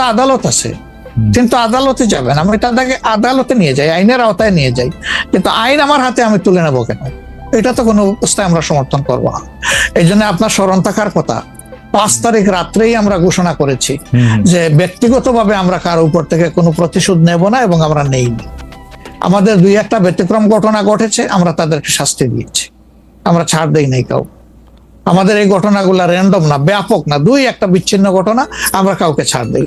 আদালত আছে। কিন্তু আদালতে যাবেন আমি তাদেরকে আদালতে নিয়ে যাই আইনের আওতায় নিয়ে যাই। কিন্তু আইন আমার হাতে আমি তুলে নেব কেন? এটা তো কোনো অবস্থায় আমরা সমর্থন করব না। এই জন্য আপনার স্মরণ থাকার কথা পাঁচ তারিখ রাত্রেই আমরা ঘোষণা করেছি যে ব্যক্তিগতভাবে আমরা কারও উপর থেকে কোনো প্রতিশোধ নেব না এবং আমরা নেই। আমাদের দুই একটা ব্যতিক্রম ঘটনা ঘটেছে আমরা তাদেরকে শাস্তি দিয়েছি। আমরা ছাড় দেই নাই কাউ আমাদের এই ঘটনাগুলো র্যান্ডম না ব্যাপক না দুই একটা বিচ্ছিন্ন ঘটনা আমরা কাউকে ছাড় দেই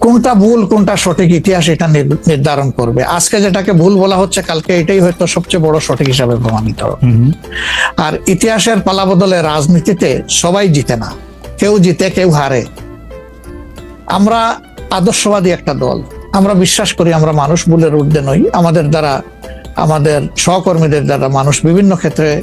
কোনটা ভুল কোনটা সঠিক ইতিহাস এটা নির্ধারণ করবে। আজকে যেটাকে ভুল বলা হচ্ছে কালকে এটাই হয়তো সবচেয়ে বড় সঠিক হিসাবে প্রমাণিত। হবে আর ইতিহাসের পালাবদলে রাজনীতিতে সবাই জিতে না। কেউ জিতে কেউ হারে। আমরা আদর্শবাদী একটা দল। আমরা বিশ্বাস করি আমরা মানুষ ভুলের ঊর্ধ্বে নই। আমাদের দ্বারা আমাদের সহকর্মীদের দ্বারা মানুষ বিভিন্ন ক্ষেত্রে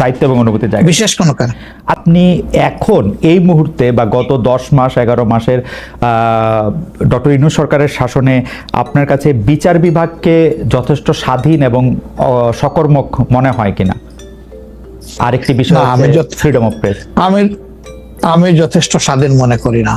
দায়িত্ব এবং অনুভূতির জায়গা। বিশেষ কোনো কারণ? আপনি এখন এই মুহূর্তে বা গত দশ মাস এগারো মাসের ডক্টর ইনু সরকারের শাসনে আপনার কাছে বিচার বিভাগকে যথেষ্ট স্বাধীন এবং সকর্মক মনে হয় কিনা? আরেকটি বিষয় আমি ফ্রিডম অফ প্রেস আমি আমি যথেষ্ট স্বাধীন মনে করি না।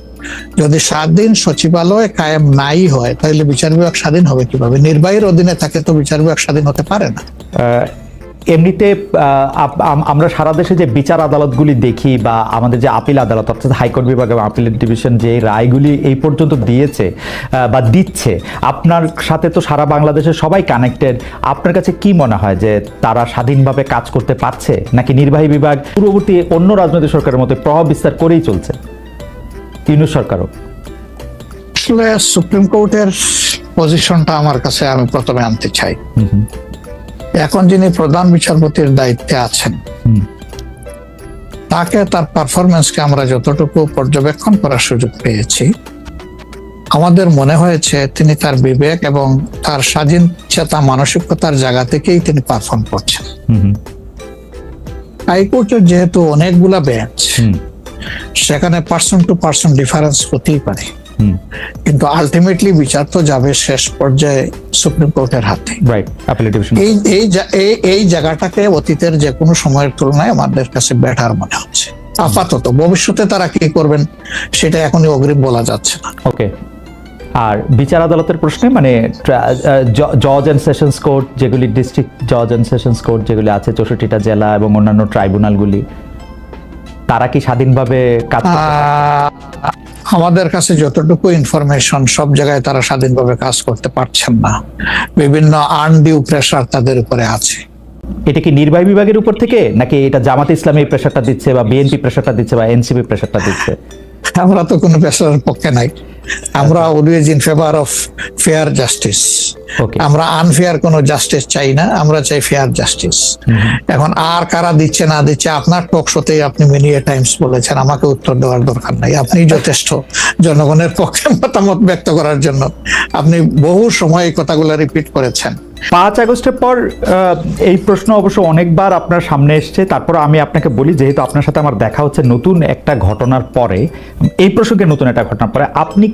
যদি স্বাধীন সচিবালয় কায়েম নাই হয়, তাহলে বিচার বিভাগ স্বাধীন হবে কীভাবে? নির্বাহীর অধীনে থাকে তো বিচার বিভাগ স্বাধীন হতে পারে না। এমনিতে আমরা সারা দেশে যে বিচার আদালতগুলি দেখি বা আমাদের যে আপিল আদালত, অর্থাৎ হাইকোর্ট বিভাগ এবং আপিল ডিভিশন যে রায়গুলি এই পর্যন্ত দিয়েছে বা দিচ্ছে, আপনার সাথে তো সারা বাংলাদেশের সবাই কানেক্টেড আপনার কাছে কি মনে হয় যে তারা স্বাধীনভাবে কাজ করতে পারছে? নাকি নির্বাহী বিভাগ পূর্ববর্তী অন্য রাজনৈতিক সরকারের মতো প্রভাব বিস্তার করেই চলছে? ইউনুস সরকারও। আসলে সুপ্রিম কোর্টের পজিশনটা আমার কাছে আমি প্রথমে আনতে চাই। এখন যিনি প্রধান বিচারপতির দায়িত্বে আছেন তাকে তার পারফরমেন্সকে আমরা যতটুকু পর্যবেক্ষণ করার সুযোগ পেয়েছি আমাদের মনে হয়েছে তিনি তার বিবেক এবং তার স্বাধীন চেতা মানসিকতার জায়গা থেকেই তিনি পারফর্ম করছেন। হাইকোর্টের যেহেতু অনেকগুলা বেঞ্চ সেখানে পার্সন টু পার্সন ডিফারেন্স হতেই পারে। কিন্তু আলটিমেটলি বিচার তো যাবে শেষ পর্যায়ে সুপ্রিম কোর্টের হাতে। রাইট আপিল এই এই এই এই জায়গাটাকে অতীতের যে কোনো সময়ের তুলনায় আমাদের কাছে বেটার মনে হচ্ছে। আপাতত। ভবিষ্যতে তারা কি করবেন সেটা এখনই অগ্রিম বলা যাচ্ছে না। ওকে আর বিচার আদালতের প্রশ্নে মানে জজ অ্যান্ড সেশনস কোর্ট যেগুলি ডিস্ট্রিক্ট জজ অ্যান্ড সেশনস কোর্ট যেগুলি আছে চৌষট্টিটা জেলা এবং অন্যান্য ট্রাইব্যুনালগুলি তারা কি স্বাধীনভাবে কাজ করতে আমাদের কাছে যতটুকু ইনফরমেশন সব জায়গায় তারা স্বাধীনভাবে কাজ করতে পারছেন না। বিভিন্ন আনডিউ প্রেশার তাদের উপরে আছে। এটা কি নির্বাহী বিভাগের উপর থেকে? নাকি এটা জামাত ইসলামী প্রেশারটা দিচ্ছে বা বিএনপি প্রেশারটা দিচ্ছে বা এনসিপি প্রেশারটা দিচ্ছে? আমরা তো কোনো প্রেশারের পক্ষে নাই। আমরা always in favour of fair justice আমরা আনফেয়ার কোনো জাস্টিস চাই না আমরা চাই ফেয়ার জাস্টিস এখন আর কারা দিচ্ছে না দিচ্ছে আপনার টক শোতে আপনি মেনি টাইমস বলেছেন আমাকে উত্তর দেওয়ার দরকার নাই। আপনি যথেষ্ট জনগণের পক্ষে মতামত ব্যক্ত করার জন্য আপনি বহু সময় এই কথাগুলো রিপিট করেছেন। পাঁচ আগস্টের পর এই প্রশ্ন অবশ্য অনেকবার আপনার সামনে এসছে। তারপর আমি আপনাকে বলি যেহেতু আপনার সাথে আমার দেখা হচ্ছে নতুন একটা ঘটনার পরে এই প্রসঙ্গে নতুন একটা ঘটনার পরে আপনি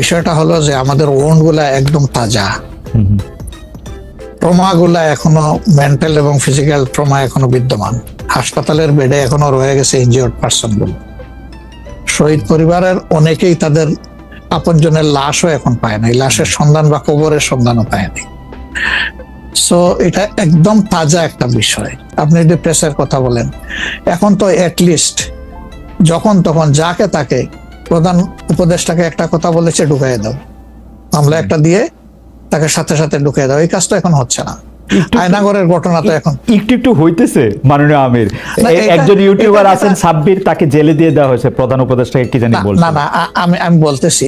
বিষয়টা হলো যে আমাদের ওন্ডগুলা একদম তাজা। হুম হুমগুলা এখনও মেন্টাল এবং ফিজিক্যাল ট্রমা এখনও বিদ্যমান। হাসপাতালের বেডে এখনও রয়ে গেছে ইনজিওর্ড পার্সনগুলো শহীদ পরিবারের অনেকেই তাদের আপনজনের লাশও এখন পায় নাই। লাশের সন্ধান বা কবরের সন্ধানও পায়নি সো এটা একদম তাজা একটা বিষয়। আপনি যদি প্রেসের কথা বলেন, এখন তো অ্যাটলিস্ট যখন তখন যাকে তাকে প্রধান উপদেষ্টাকে একটা কথা বলেছে ঢুকাই দাও। মামলা একটা দিয়ে তাকে সাথে সাথে ঢুকিয়ে দাও। এই কাজটা এখন হচ্ছে না। আয়নাগরের ঘটনা তো এখন একটু একটু হইতেছে মাননীয় আমির। একজন ইউটিউবার আছেন সাব্বির তাকে জেলে দিয়ে দেওয়া হয়েছে প্রধান উপদেষ্টাকে কি জানি না, বলছে না না আমি আমি বলতেছি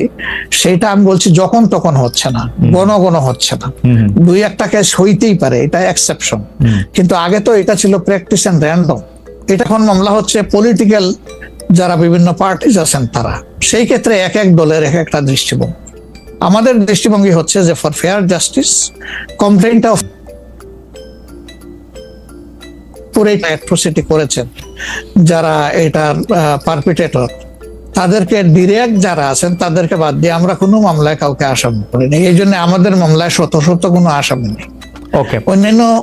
সেটা আমি বলছি যখন তখন হচ্ছে না। গণ গণ হচ্ছে না। দুই একটা কেস হইতেই পারে এটা এক্সেপশন কিন্তু আগে তো এটা ছিল প্র্যাকটিস এন্ড র্যান্ডম এটা এখন মামলা হচ্ছে পলিটিক্যাল যারা বিভিন্ন পার্টিজ আছেন তারা। সেই ক্ষেত্রে এক এক দলের এক একটা দৃষ্টিভঙ্গি। আমাদের দৃষ্টিভঙ্গি হচ্ছে যে for fair justice complaint of পুরো অ্যাট্রোসিটি করেছেন যারা এটার পারপিটেটর তাদেরকে ডিরেক্ট যারা আছেন তাদেরকে বাদ দিয়ে আমরা কোনো মামলায় কাউকে আসামি করিনি। এই জন্য আমাদের মামলায় শত শত কোনো আসামি নেই। ওকে অন্যান্য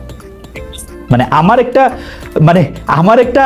মানে আমার একটা মানে আমার একটা